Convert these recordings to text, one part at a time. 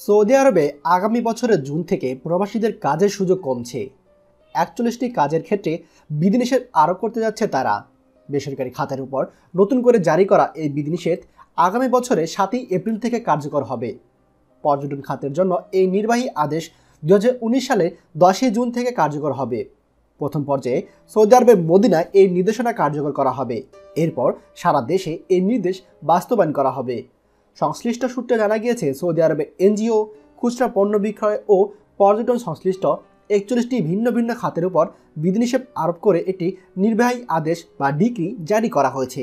Saudi আরবে আগামী বছরের জুন থেকে প্রবাসীদের কাজের সুযোগ কমছে। একচল্লিশটি কাজের ক্ষেত্রে বিধিনিষেধ আরোপ করতে যাচ্ছে তারা। বেসরকারি খাতের উপর নতুন করে জারি করা এই বিধিনিষেধ আগামী বছরে সাতই এপ্রিল থেকে কার্যকর হবে। পর্যটন খাতের জন্য এই নির্বাহী আদেশ দু হাজার উনিশ সালে দশই জুন থেকে কার্যকর হবে। প্রথম পর্যায়ে সৌদি আরবের মদিনায় এই নির্দেশনা কার্যকর করা হবে। এরপর সারা দেশে এই নির্দেশ বাস্তবায়ন করা হবে। সংশ্লিষ্ট সূত্রে জানা গিয়েছে, সৌদি আরবে এনজিও, খুচরা পণ্য বিক্রয় ও পর্যটন সংশ্লিষ্ট একচল্লিশটি ভিন্ন ভিন্ন খাতের উপর বিধিনিষেধ আরোপ করে একটি নির্বাহী আদেশ বা ডিগ্রি জারি করা হয়েছে।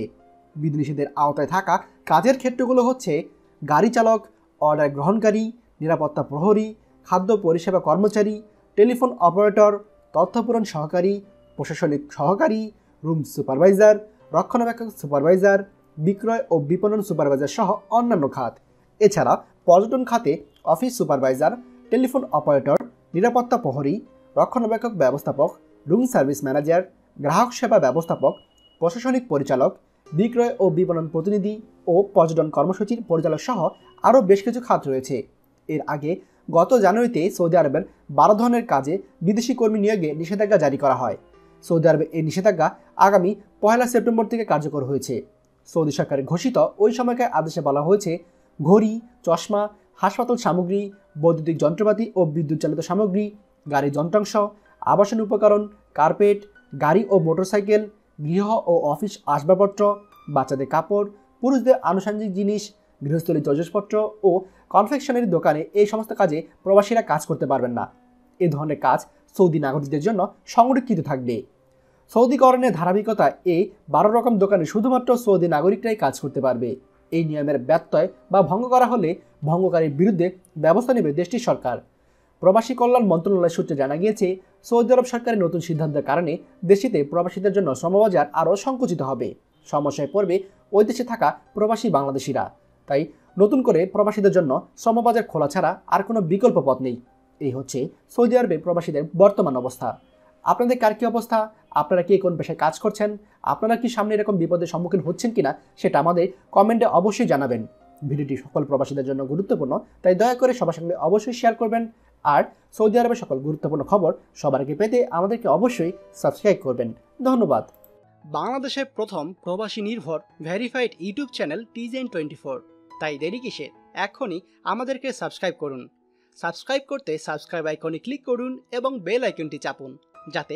বিধিনিষেধের আওতায় থাকা কাজের ক্ষেত্রগুলো হচ্ছে গাড়ি চালক, অর্ডার গ্রহণকারী, নিরাপত্তা প্রহরী, খাদ্য পরিষেবা কর্মচারী, টেলিফোন অপারেটর, তথ্যপূরণ সহকারী, প্রশাসনিক সহকারী, রুম সুপারভাইজার, রক্ষণাবেক্ষক সুপারভাইজার বিক্রয় ও বিপণন সুপারভাইজার সহ অন্যান্য খাত। এছাড়া পর্যটন খাতে অফিস সুপারভাইজার, টেলিফোন অপারেটর, নিরাপত্তা প্রহরী, রক্ষণাবেক্ষক ব্যবস্থাপক, রুম সার্ভিস ম্যানেজার, গ্রাহক সেবা ব্যবস্থাপক, প্রশাসনিক পরিচালক, বিক্রয় ও বিপণন প্রতিনিধি ও পর্যটন কর্মসূচির পরিচালক সহ আরও বেশ কিছু খাত রয়েছে। এর আগে গত জানুয়ারিতে সৌদি আরবের বারো ধরনের কাজে বিদেশি কর্মী নিয়োগে নিষেধাজ্ঞা জারি করা হয়। সৌদি আরবে এই নিষেধাজ্ঞা আগামী পয়লা সেপ্টেম্বর থেকে কার্যকর হয়েছে। সৌদি সরকারের ঘোষিত। ওই সময়কার আদেশে বলা হয়েছে, ঘড়ি, চশমা, হাসপাতাল সামগ্রী, বৈদ্যুতিক যন্ত্রপাতি ও বিদ্যুৎ চালিত সামগ্রী গাড়ি যন্ত্রাংশ, আবাসন উপকরণ, কার্পেট, গাড়ি ও মোটরসাইকেল, গৃহ ও অফিস আসবাবপত্র, বাচ্চাদের কাপড়, পুরুষদের আনুষঙ্গিক জিনিস গৃহস্থলী তৈজসপত্র ও কনফেকশনারি দোকানে এই সমস্ত কাজে প্রবাসীরা কাজ করতে পারবেন না। এ ধরনের কাজ সৌদি নাগরিকদের জন্য সংরক্ষিত থাকবে। সৌদিকরণের ধারাবাহিকতা এই বারো রকম দোকানে শুধুমাত্র সৌদি নাগরিকরাই কাজ করতে পারবে। এই নিয়মের ব্যত্যয় বা ভঙ্গ করা হলে ভঙ্গকারীর বিরুদ্ধে ব্যবস্থা নেবে দেশটির সরকার। প্রবাসী কল্যাণ মন্ত্রণালয় সূত্রে জানা গিয়েছে, সৌদি আরব সরকারের নতুন সিদ্ধান্তের কারণে দেশটিতে প্রবাসীদের জন্য শ্রমবাজার আরও সংকুচিত হবে। সমস্যায় পড়বে ওই দেশে থাকা প্রবাসী বাংলাদেশিরা। তাই নতুন করে প্রবাসীদের জন্য শ্রমবাজার খোলা ছাড়া আর কোনো বিকল্প পথ নেই। এই হচ্ছে সৌদি আরবে প্রবাসীদের বর্তমান অবস্থা। আপনাদের কার কী অবস্থা? আপনারা কি কোন পেশায় কাজ করছেন? আপনারা কি সামনে এরকম বিপদের সম্মুখীন হচ্ছেন কিনা? সেটা আমাদের কমেন্টে অবশ্যই জানাবেন। ভিডিওটি সকল প্রবাসীদের জন্য গুরুত্বপূর্ণ, তাই দয়া করে সবার সঙ্গে অবশ্যই শেয়ার করবেন। আর সৌদি আরবের সকল গুরুত্বপূর্ণ খবর সবার আগে পেতে আমাদেরকে অবশ্যই সাবস্ক্রাইব করবেন। ধন্যবাদ। বাংলাদেশের প্রথম প্রবাসী নির্ভর ভেরিফাইড ইউটিউব চ্যানেল টিজেন টোয়েন্টি ফোর তাই দেরি কিসের? এখনই আমাদেরকে সাবস্ক্রাইব করুন। সাবস্ক্রাইব করতে সাবস্ক্রাইব আইকনে ক্লিক করুন এবং বেল আইকনটি চাপুন, যাতে